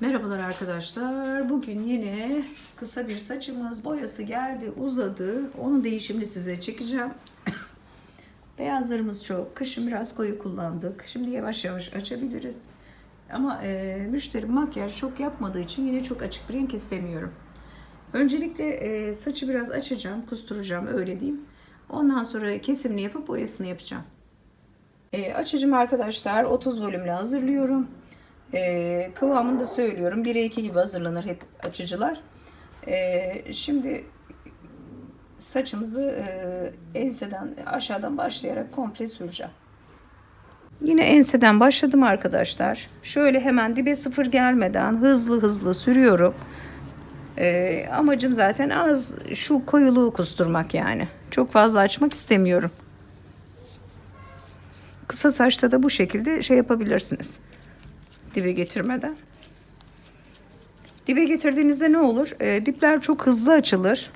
Merhabalar arkadaşlar. Bugün yine kısa bir saçımız boyası geldi, uzadı. Onun değişimini size çekeceğim. Beyazlarımız çok. Kışın biraz koyu kullandık. Şimdi yavaş yavaş açabiliriz. Ama e, müşterim makyaj çok yapmadığı için yine çok açık bir renk istemiyorum. Öncelikle e, saçı biraz açacağım, kusturacağım öyle diyeyim. Ondan sonra kesimini yapıp boyasını yapacağım. E, açıcım arkadaşlar 30 volümle hazırlıyorum. E, kıvamını da söylüyorum. 1'e 2 gibi hazırlanır hep açıcılar. E, şimdi saçımızı e, enseden aşağıdan başlayarak komple süreceğim. Yine enseden başladım arkadaşlar. Şöyle hemen dibe sıfır gelmeden hızlı hızlı sürüyorum. E, amacım zaten az şu koyuluğu kusturmak yani. Çok fazla açmak istemiyorum. Kısa saçta da bu şekilde şey yapabilirsiniz. Dibe getirmeden. Dibe getirdiğinizde ne olur? E, dipler çok hızlı açılır.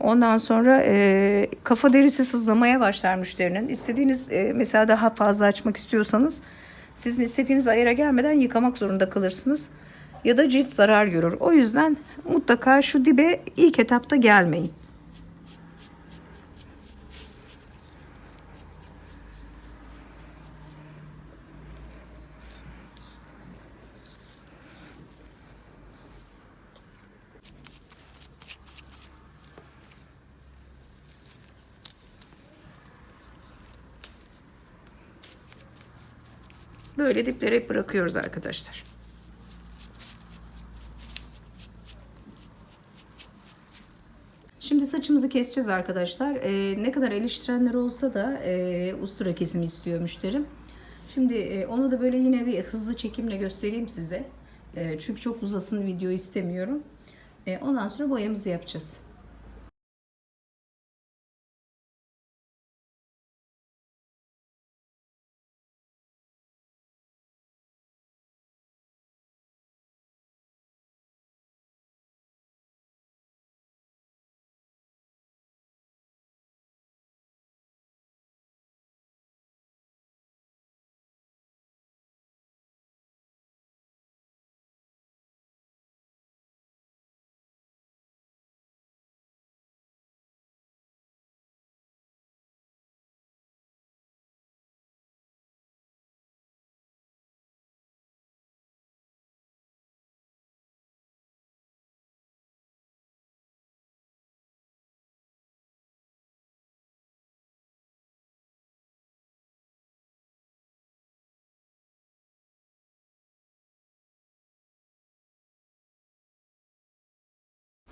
Ondan sonra e, kafa derisi sızlamaya başlar müşterinin. İstediğiniz e, mesela daha fazla açmak istiyorsanız sizin istediğiniz ayara gelmeden yıkamak zorunda kalırsınız. Ya da cilt zarar görür. O yüzden mutlaka şu dibe ilk etapta gelmeyin. Böyle dipleri hep bırakıyoruz arkadaşlar. Şimdi saçımızı keseceğiz arkadaşlar. Ee, ne kadar eleştirenler olsa da e, ustura kesimi istiyor müşterim. Şimdi e, onu da böyle yine bir hızlı çekimle göstereyim size. E, çünkü çok uzasın video istemiyorum. E, ondan sonra boyamızı yapacağız.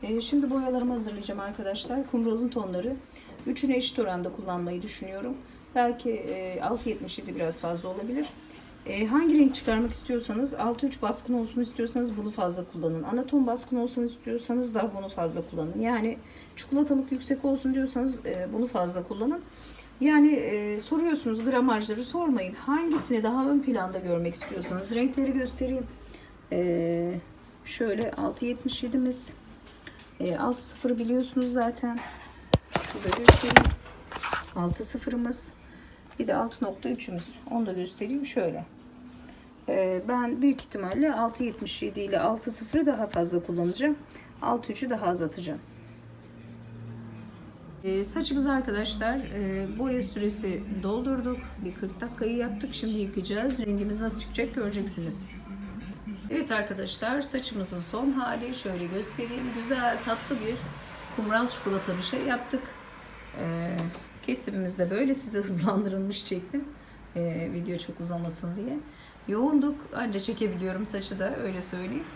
Ee, Şimdi boyalarımı hazırlayacağım arkadaşlar. Kumralın tonları. Üçünü eşit oranda kullanmayı düşünüyorum. Belki e, 6.77 biraz fazla olabilir. E, Hangi renk çıkarmak istiyorsanız 6-3 baskın olsun istiyorsanız bunu fazla kullanın. Anaton baskın olsun istiyorsanız da bunu fazla kullanın. Yani çikolatalık yüksek olsun diyorsanız e, bunu fazla kullanın. Yani e, soruyorsunuz gramajları sormayın. Hangisini daha ön planda görmek istiyorsanız renkleri göstereyim. E, şöyle 6.77'miz. E, 6 biliyorsunuz zaten. Şurada göstereyim. 6 sıfırımız. Bir de 6.3'ümüz. Onu da göstereyim şöyle. E, ben büyük ihtimalle 6.77 ile 6.0'ı daha fazla kullanacağım. 6.3'ü daha az atacağım. E, saçımız arkadaşlar e, boya süresi doldurduk. Bir 40 dakikayı yaptık. Şimdi yıkayacağız. Rengimiz nasıl çıkacak göreceksiniz. Evet arkadaşlar saçımızın son hali şöyle göstereyim. Güzel tatlı bir kumral çikolata bir şey yaptık. Ee, kesimimizde böyle size hızlandırılmış çektim. Ee, video çok uzamasın diye. Yoğunduk anca çekebiliyorum saçı da öyle söyleyeyim.